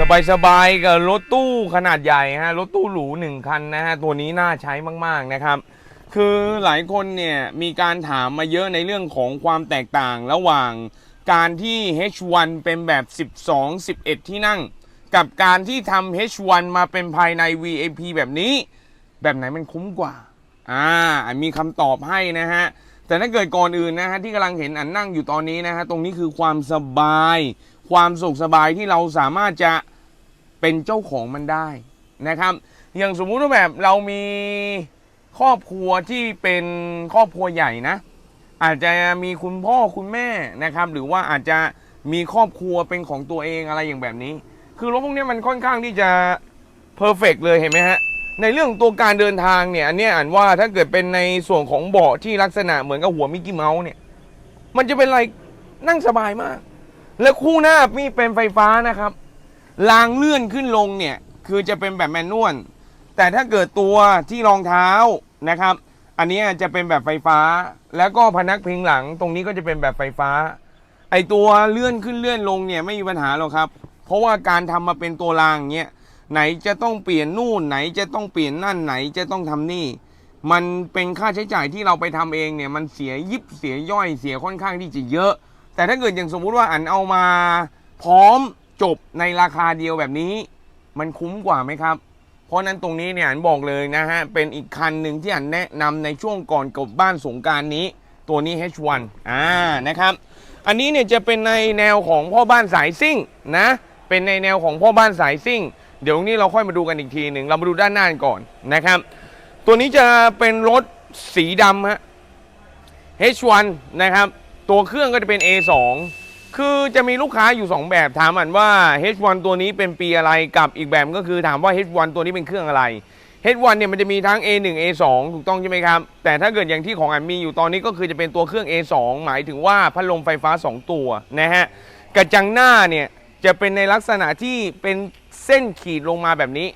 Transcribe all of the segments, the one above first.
สบายๆกับรถตู้ขนาดใหญ่ฮะรถตู้หรูหนึ่งคันนะฮะตัวนี้น่าใช้มากๆนะครับ คือหลายคนเนี่ยมีการถามมาเยอะในเรื่องของความแตกต่างระหว่างการที่ H1 เป็นแบบ 12 11 ที่นั่ง กับการที่ทำ H1 มาเป็นภายใน VIP แบบนี้ แบบไหนมันคุ้มกว่าอ่ามีคำตอบให้นะฮะแต่ถ้าเกิดก่อนอื่นนะฮะที่กำลังเห็นอันนั่งอยู่ตอนนี้นะฮะตรงนี้คือความสบาย ความสุขสบายที่เราสามารถจะเป็นเจ้าของมันได้นะครับ อย่างสมมุติว่าแบบเรามีครอบครัวที่เป็นครอบครัวใหญ่นะ อาจจะมีคุณพ่อคุณแม่นะครับ หรือว่าอาจจะมีครอบครัวเป็นของตัวเองอะไรอย่างแบบนี้ คือรถพวกนี้มันค่อนข้างที่จะเพอร์เฟกเลยเห็นไหมฮะในเรื่องตัวการเดินทางเนี่ยอันนี้อ่านว่าถ้าเกิดเป็นในส่วนของเบาะที่ลักษณะเหมือนกับหัวมิกกี้เมาส์เนี่ย มันจะเป็นอะไรนั่งสบายมาก และคู่หน้ามีเป็นไฟฟ้านะครับรางเลื่อนขึ้นลงเนี่ย คือจะเป็นแบบแมนนวลแต่ถ้าเกิดตัวที่รองเท้านะครับ อันนี้จะเป็นแบบไฟฟ้า แล้วก็พนักพิงหลังตรงนี้ก็จะเป็นแบบไฟฟ้า ไอตัวเลื่อนขึ้นเลื่อนลงเนี่ยไม่มีปัญหาหรอกครับ เพราะว่าการทำมาเป็นตัวรางเนี้ยไหนจะต้องเปลี่ยนนู่นไหนจะต้องเปลี่ยนนั่นไหนจะต้องทำนี่ มันเป็นค่าใช้จ่ายที่เราไปทำเองเนี่ยมันเสียยิบเสียย่อยเสียค่อนข้างที่จะเยอะ แต่ถ้าเกิดอย่างสมมุติว่าอันเอามาพร้อมจบในราคาเดียวแบบนี้มันคุ้มกว่าไหมครับ เพราะนั้นตรงนี้เนี่ยอันบอกเลยนะฮะ เป็นอีกคันหนึ่งที่อันแนะนำในช่วงก่อนกบบ้านสงการนี้ ตัวนี้ H1 อ่านะครับ อันนี้เนี่ยจะเป็นในแนวของพ่อบ้านสายซิ่งนะ เป็นในแนวของพ่อบ้านสายซิ่ง เดี๋ยวนี้เราค่อยมาดูกันอีกทีหนึ่งเรามาดูด้านหน้านก่อนนะครับ ตัวนี้จะเป็นรถสีดำฮะ H1 นะครับ ตัวเครื่องก็จะเป็น A2 คือจะมีลูกค้าอยู่ 2 แบบถามอันว่า H1 ตัวนี้เป็นปีอะไรกับอีกแบบก็คือถามว่า H1 ตัวนี้เป็นเครื่องอะไร H1 เนี่ยมันจะมีทั้ง A1 A2 ถูกต้องใช่ไหมครับ แต่ถ้าเกิดอย่างที่ของอันมีอยู่ตอนนี้ก็คือจะเป็นตัวเครื่อง A2 หมายถึงว่าพัดลมไฟฟ้า 2 ตัวนะฮะกระจังหน้าเนี่ยจะเป็นในลักษณะที่เป็นเส้นขีดลงมาแบบนี้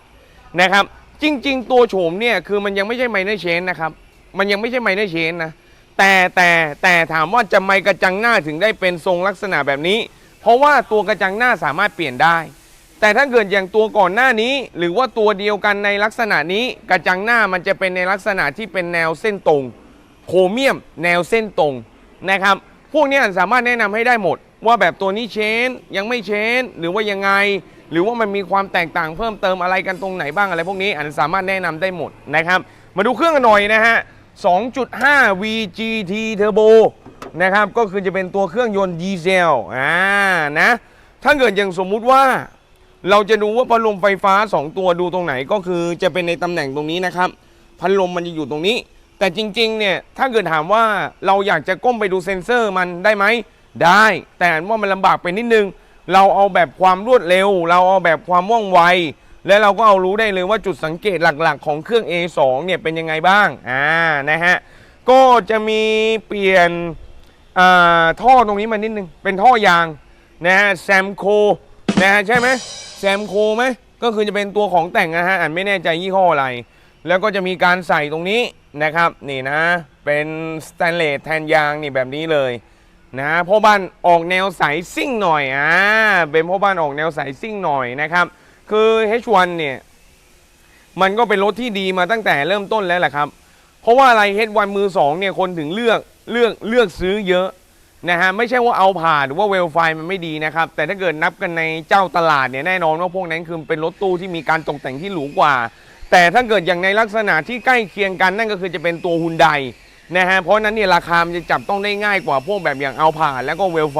นะครับ จริง ๆ ตัวโฉมเนี่ยคือมันยังไม่ใช่ไมเนอร์เชนนะครับ มันยังไม่ใช่ไมเนอร์เชนนะ แต่แต่แต่ถามว่าจะไมกระจังหน้าถึงได้เป็นทรงลักษณะแบบนี้ เพราะว่าตัวกระจังหน้าสามารถเปลี่ยนได้ แต่ถ้าเกิดอย่างตัวก่อนหน้านี้ หรือว่าตัวเดียวกันในลักษณะนี้กระจังหน้ามันจะเป็นในลักษณะที่เป็นแนวเส้นตรง โครเมียม แนวเส้นตรงนะครับพวกนี้สามารถแนะนำให้ได้หมด ว่าแบบตัวนี้เชนยังไม่เชนหรือว่ายังไง หรือว่ามันมีความแตกต่างเพิ่มเติมอะไรกันตรงไหนบ้างอะไรพวกนี้อันสามารถแนะนำได้หมดนะครับ มาดูเครื่องกันหน่อยนะฮะ 2.5 VGT Turbo นะครับก็คือจะเป็นตัวเครื่องยนต์ดีเซลอ่านะถ้าเกิดอย่างสมมุติว่า เราจะดูว่าพัดลมไฟฟ้า 2 ตัวดูตรงไหนก็คือจะเป็นในตำแหน่งตรงนี้นะครับพัดลมมันจะอยู่ตรงนี้ แต่จริงๆเนี่ยถ้าเกิดถามว่าเราอยากจะก้มไปดูเซ็นเซอร์มันได้ไหมได้ แต่ว่ามันลำบากไปนิดนึง เราเอาแบบความรวดเร็ว เราเอาแบบความว่องไว และเราก็เอารู้ได้เลยว่าจุดสังเกตหลักๆ ของเครื่อง A2 เนี่ยเป็นยังไงบ้างอ่านะฮะก็จะมีเปลี่ยนอ่าท่อตรงนี้มานิดนึง เป็นท่อยางนะฮะแซมโคนะฮะใช่ไหมแซมโคไหมก็คือจะเป็นตัวของแต่งนะฮะอ่านไม่แน่ใจยี่ห้ออะไร แล้วก็จะมีการใส่ตรงนี้นะครับนี่นะเป็นสแตนเลสแทนยางนี่แบบนี้เลยนะพ่อบ้านออกแนวสายซิ่งหน่อยอ่าเป็นพ่อบ้านออกแนวสายซิ่งหน่อยนะครับ คือ H1 เนี่ยมันก็เป็นรถที่ดีมาตั้งแต่เริ่มต้นแล้วแหละครับ เพราะว่าอะไร H1 มือสองเนี่ยคนถึงเลือกเลือกเลือกซื้อเยอะนะฮะไม่ใช่ว่าเอาผ่านหรือว่าเวลไฟมันไม่ดีนะครับ แต่ถ้าเกิดนับกันในเจ้าตลาดเนี่ยแน่นอนว่าพวกนั้นคือเป็นรถตู้ที่มีการตกแต่งที่หรูกว่า แต่ถ้าเกิดอย่างในลักษณะที่ใกล้เคียงกันนั่นก็คือจะเป็นตัวฮุนไดนะฮะเพราะฉะนั้นเนี่ยราคามันจะจับต้องได้ง่ายกว่าพวกแบบอย่างเอาผ่านแล้วก็เวลไฟ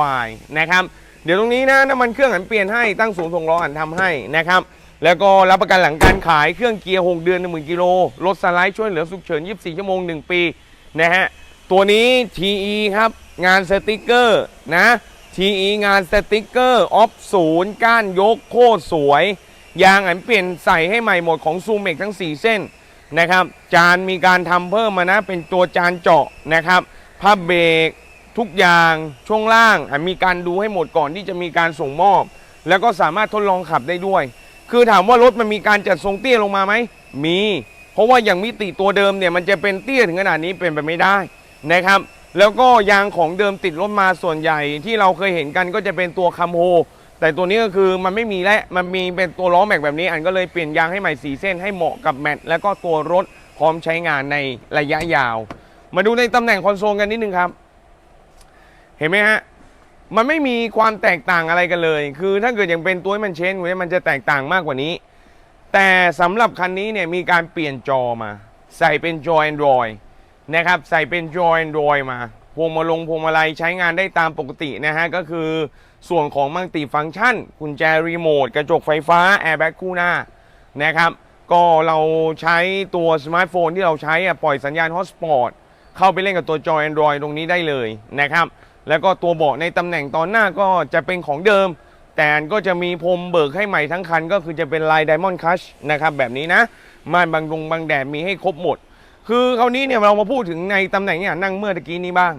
นะครับ เดี๋ยวตรงนี้นะน้ำมันเครื่องอันเปลี่ยนให้ตั้งศูนย์ส่งล้ออันทำให้นะครับแล้วก็รับประกันหลังการขายเครื่องเกียร์ 6 เดือน 10,000กิโลรถสไลด์ช่วยเหลือสุกเฉิน 24 ชั่วโมง 1 ปีนะฮะตัวนี้ TE ครับ งานสติกเกอร์นะ TE งานสติกเกอร์ออฟศูนย์ก้านยกโคตรสวย ยางอันเปลี่ยนใส่ให้ใหม่หมดของซูเมกทั้ง 4 เส้นนะครับ จานมีการทำเพิ่มมานะ เป็นตัวจานเจาะนะครับผ้าเบรก ทุกอย่างช่วงล่างมีการดูให้หมดก่อนที่จะมีการส่งมอบ แล้วก็สามารถทดลองขับได้ด้วย คือถามว่ารถมันมีการจัดทรงเตี้ยลงมาไหมมี เพราะว่าอย่างมิติตัวเดิมเนี่ยมันจะเป็นเตี้ยถึงขนาดนี้เป็นไปไม่ได้นะครับ แล้วก็ยางของเดิมติดรถมาส่วนใหญ่ที่เราเคยเห็นกันก็จะเป็นตัวคัมโฮแต่ตัวนี้ก็คือมันไม่มีและมันมีเป็นตัวล้อแม็กแบบนี้ อันก็เลยเปลี่ยนยางให้ใหม่สีเส้นให้เหมาะกับแมตแล้วก็ตัวรถพร้อมใช้งานในระยะยาว มาดูในตำแหน่งคอนโซลกันนิดนึงครับ เห็นไหมฮะ มันไม่มีความแตกต่างอะไรกันเลย คือถ้าเกิดยังเป็นตัวให้มันเชนเนี่ยมันจะแตกต่างมากกว่านี้ แต่สำหรับคันนี้เนี่ยมีการเปลี่ยนจอมา ใส่เป็นจอ Android นะครับ ใส่เป็นจอ Android มาพวงมาลงพวงมาลัยใช้งานได้ตามปกตินะฮะ ก็คือส่วนของมัลติฟังก์ชันกุญแจรีโมทกระจกไฟฟ้าแอร์แบ็กคู่หน้านะครับ ก็เราใช้ตัวสมาร์ทโฟนที่เราใช้อะปล่อยสัญญาณฮอตสปอตเข้าไปเล่นกับตัวจอ Android ตรงนี้ได้เลยนะครับ แล้วก็ตัวเบาะในตำแหน่งตอนหน้าก็จะเป็นของเดิม แต่ก็จะมีพรมเบิกให้ใหม่ทั้งคัน ก็คือจะเป็นลาย Diamond Cush นะครับแบบนี้นะม่านบังดงบังแดดมีให้ครบหมด คือคราวนี้เนี่ยเรามาพูดถึงในตำแหน่งเนี่ยนั่งเมื่อตะกี้นี้บ้าง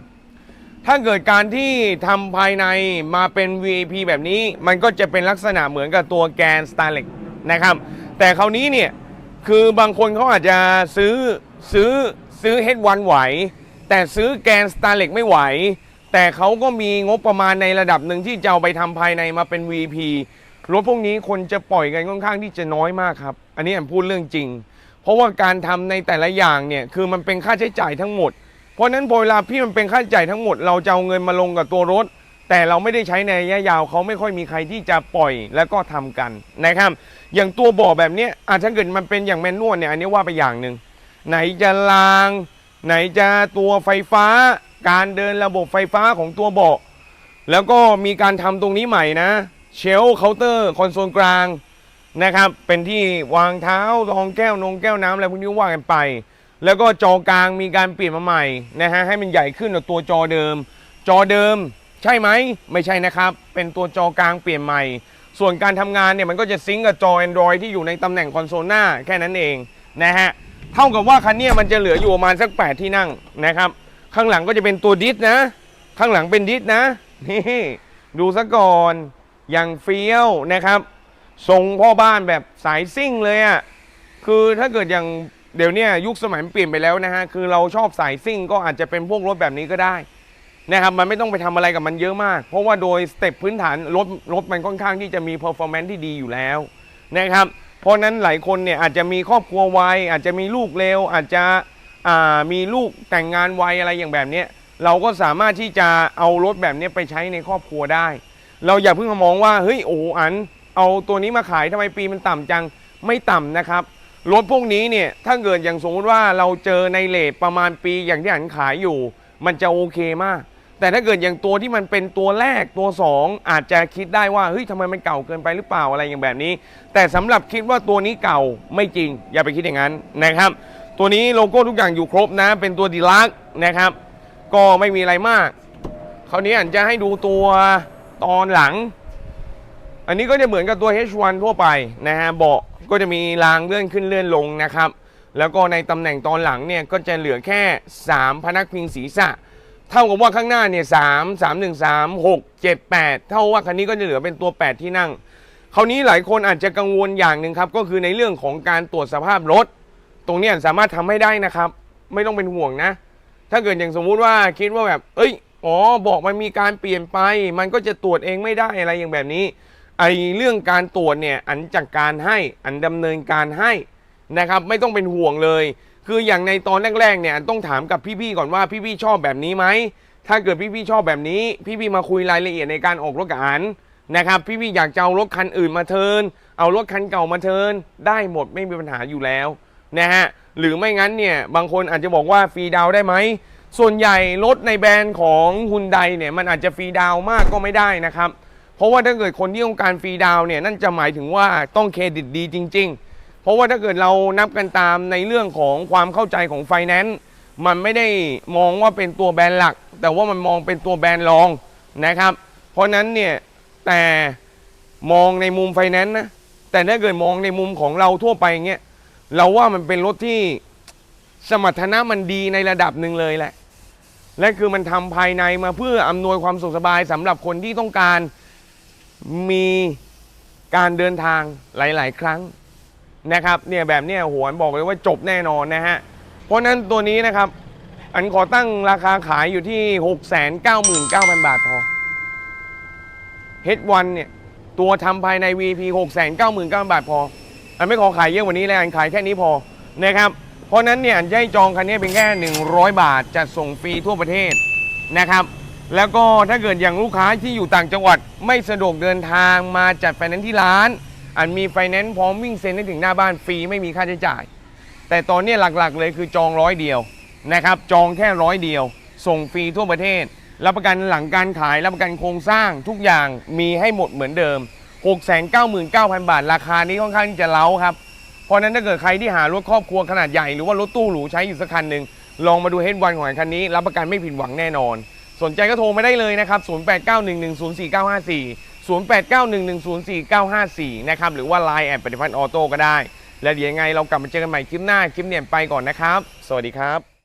ถ้าเกิดการที่ทำภายในมาเป็น VIP แบบนี้ มันก็จะเป็นลักษณะเหมือนกับตัวแกน s t a r l e x นะครับแต่คราวนี้เนี่ยคือบางคนเขาอาจจะซื้อซื้อซื้อ H1 ไหว แต่ซื้อแกน s t a r l e x ไม่ไหว แต่เขาก็มีงบประมาณในระดับหนึ่งที่จะเอาไปทำภายในมาเป็น VP รถพวกนี้คนจะปล่อยกันค่อนข้างที่จะน้อยมากครับ อันนี้ผมพูดเรื่องจริง เพราะว่าการทำในแต่ละอย่างเนี่ยคือมันเป็นค่าใช้จ่ายทั้งหมด เพราะฉะนั้นพอเวลาพี่มันเป็นค่าใช้จ่ายทั้งหมด เราจะเอาเงินมาลงกับตัวรถ แต่เราไม่ได้ใช้ในระยะยาวเขาไม่ค่อยมีใครที่จะปล่อยแล้วก็ทำกันนะครับ อย่างตัวบ่อแบบเนี้ยอาจถ้าเกิดมันเป็นอย่างแมนนวลเนี่ยอันนี้ว่าไปอย่างหนึ่งไหนจะราง ไหนจะตัวไฟฟ้า การเดินระบบไฟฟ้าของตัวเบาะ แล้วก็มีการทำตรงนี้ใหม่นะ เชลเคาน์เตอร์คอนโซลกลางนะครับ เป็นที่วางเท้ารองแก้วนงแก้วน้ำอะไรพวกนี้ว่ากันไป แล้วก็จอกลางมีการเปลี่ยนมาใหม่นะฮะให้มันใหญ่ขึ้นกว่าตัวจอเดิม จอเดิมใช่ไหมไม่ใช่นะครับ เป็นตัวจอกลางเปลี่ยนใหม่ ส่วนการทำงานเนี่ยมันก็จะซิงก์กับจอ Android ที่อยู่ในตำแหน่งคอนโซลหน้าแค่นั้นเองนะฮะเท่ากับว่าคันนี้มันจะเหลืออยู่ประมาณสัก 8 ที่นั่งนะครับ ข้างหลังก็จะเป็นตัวดิสนะ ข้างหลังเป็นดิสนะ นี่ดูซะก่อน อย่างเฟี้ยวนะครับ ทรงพ่อบ้านแบบสายซิ่งเลยอะ่ะ คือถ้าเกิดอย่างเดี๋ยวนี้ยุคสมัยมันเปลี่ยนไปแล้วนะฮะ คือเราชอบสายซิ่งก็อาจจะเป็นพวกรถแบบนี้ก็ได้นะครับ มันไม่ต้องไปทำอะไรกับมันเยอะมาก เพราะว่าโดยสเต็ปพื้นฐานรถรถมันค่อนข้างที่จะมี performance ที่ดีอยู่แล้วนะครับ เพราะนั้นหลายคนเนี่ยอาจจะมีครอบครัวไวอาจจะมีลูกเร็วอาจจะ มีลูกแต่งงานไวอะไรอย่างแบบนี้เราก็สามารถที่จะเอารถแบบนี้ไปใช้ในครอบครัวได้ เราอย่าเพิ่งมองว่าเฮ้ยโอ้อัน เอาตัวนี้มาขายทำไมปีมันต่ำจังไม่ต่ำนะครับรถพวกนี้เนี่ยถ้าเกิดอย่างสมมติว่าเราเจอในเลทประมาณปีอย่างที่อันขายอยู่ มันจะโอเคมาก แต่ถ้าเกิดอย่างตัวที่มันเป็นตัวแรกตัว 2 อาจจะคิดได้ว่าเฮ้ยทำไมมันเก่าเกินไปหรือเปล่าอะไรอย่างแบบนี้ แต่สำหรับคิดว่าตัวนี้เก่าไม่จริง อย่าไปคิดอย่างนั้นนะครับ ตัวนี้โลโก้ทุกอย่างอยู่ครบนะ เป็นตัวดีลักนะครับ ก็ไม่มีอะไรมาก คราวนี้อันจะให้ดูตัวตอนหลัง อันนี้ก็จะเหมือนกับตัว H1 ทั่วไปนะฮะเบาะก็จะมีรางเลื่อนขึ้นเลื่อนลงนะครับ แล้วก็ในตำแหน่งตอนหลังเนี่ยก็จะเหลือแค่ 3 พนักพิงศีรษะ เท่ากับว่าข้างหน้าเนี่ยสามสามหนึ่งสามหกเจ็ดแปดเท่าว่าคันนี้ก็จะเหลือเป็นตัว 8 ที่นั่งคราวนี้หลายคนอาจจะกังวลอย่างหนึ่งครับ ก็คือในเรื่องของการตรวจสภาพรถ ตรงเนี้ยสามารถทำให้ได้นะครับ ไม่ต้องเป็นห่วงนะ ถ้าเกิดอย่างสมมุติว่าคิดว่าแบบ เอ้ยอ๋อบอกมันมีการเปลี่ยนไป มันก็จะตรวจเองไม่ได้อะไรอย่างแบบนี้ ไอ้เรื่องการตรวจเนี่ยอันจัดการให้อันดำเนินการให้นะครับ ไม่ต้องเป็นห่วงเลย คืออย่างในตอนแรกๆเนี่ยอันต้องถามกับพี่ๆก่อนว่าพี่ๆชอบแบบนี้ไหมถ้าเกิดพี่ๆชอบแบบนี้ พี่ๆมาคุยรายละเอียดในการออกรถกับอันนะครับ พี่ๆอยากจะเอารถคันอื่นมาเทิร์นเอารถคันเก่ามาเทิร์นได้หมดไม่มีปัญหาอยู่แล้ว นะฮะหรือไม่งั้นเนี่ยบางคนอาจจะบอกว่าฟรีดาวได้ไหม ส่วนใหญ่รถในแบรนด์ของฮุนไดเนี่ยมันอาจจะฟรีดาวมากก็ไม่ได้นะครับ เพราะว่าถ้าเกิดคนที่ต้องการฟรีดาวเนี่ยนั่นจะหมายถึงว่าต้องเครดิตดีจริง ๆ เพราะว่าถ้าเกิดเรานับกันตามในเรื่องของความเข้าใจของไฟแนนซ์มันไม่ได้มองว่าเป็นตัวแบรนด์หลัก แต่ว่ามันมองเป็นตัวแบรนด์รองนะครับ เพราะนั้นเนี่ยแต่มองในมุมไฟแนนซ์นะแต่ถ้าเกิดมองในมุมของเราทั่วไปเงี้ย เราว่ามันเป็นรถที่สมรรถนะมันดีในระดับหนึ่งเลยแหละ และคือมันทำภายในมาเพื่ออำนวยความสุขสบายสำหรับคนที่ต้องการมีการเดินทางหลาย ๆ ครั้งนะครับเนี่ยแบบเนี้ยโหอันบอกเลยว่าจบแน่นอนนะฮะ เพราะฉะนั้นตัวนี้นะครับ อันขอตั้งราคาขายอยู่ที่ 699,000 บาทพอ H1 เนี่ย ตัวทำภายใน VP 6 9 9 0 0 0 บาทพอ อันไม่ขอขายเยอะกว่านี้แล้วอันขายแค่นี้พอนะครับ เพราะนั้นเนี่ยอันจะให้จองคันนี้เป็นแค่ 100 บาทจะส่งฟรีทั่วประเทศนะครับ แล้วก็ถ้าเกิดอย่างลูกค้าที่อยู่ต่างจังหวัดไม่สะดวกเดินทางมาจัดไฟแนนซ์ที่ร้าน อันมีไฟแนนซ์พร้อมวิ่งเซ็นได้ถึงหน้าบ้านฟรีไม่มีค่าใช้จ่าย แต่ตอนนี้หลักๆ เลยคือจองร้อยเดียวนะครับจองแค่ร้อยเดียว ส่งฟรีทั่วประเทศรับประกันหลังการขายรับประกันโครงสร้างทุกอย่างมีให้หมดเหมือนเดิม 699,000 บาท ราคานี้ค่อนข้างที่จะเล้าครับ เพราะนั้นถ้าเกิดใครที่หารถครอบครัวขนาดใหญ่หรือว่ารถตู้หรูใช้อยู่สักคันหนึ่งลองมาดูเฮดวันของคันนี้ รับประกันไม่ผิดหวังแน่นอน สนใจก็โทรมาได้เลยนะครับ 0891104954 0891104954 นะครับ หรือว่า Line แอดปฏิพันธ์ออโต้ก็ได้ แล้วเดี๋ยวยังไงเรากลับมาเจอกันใหม่คลิปหน้า คลิปเนี่ยไปก่อนนะครับ สวัสดีครับ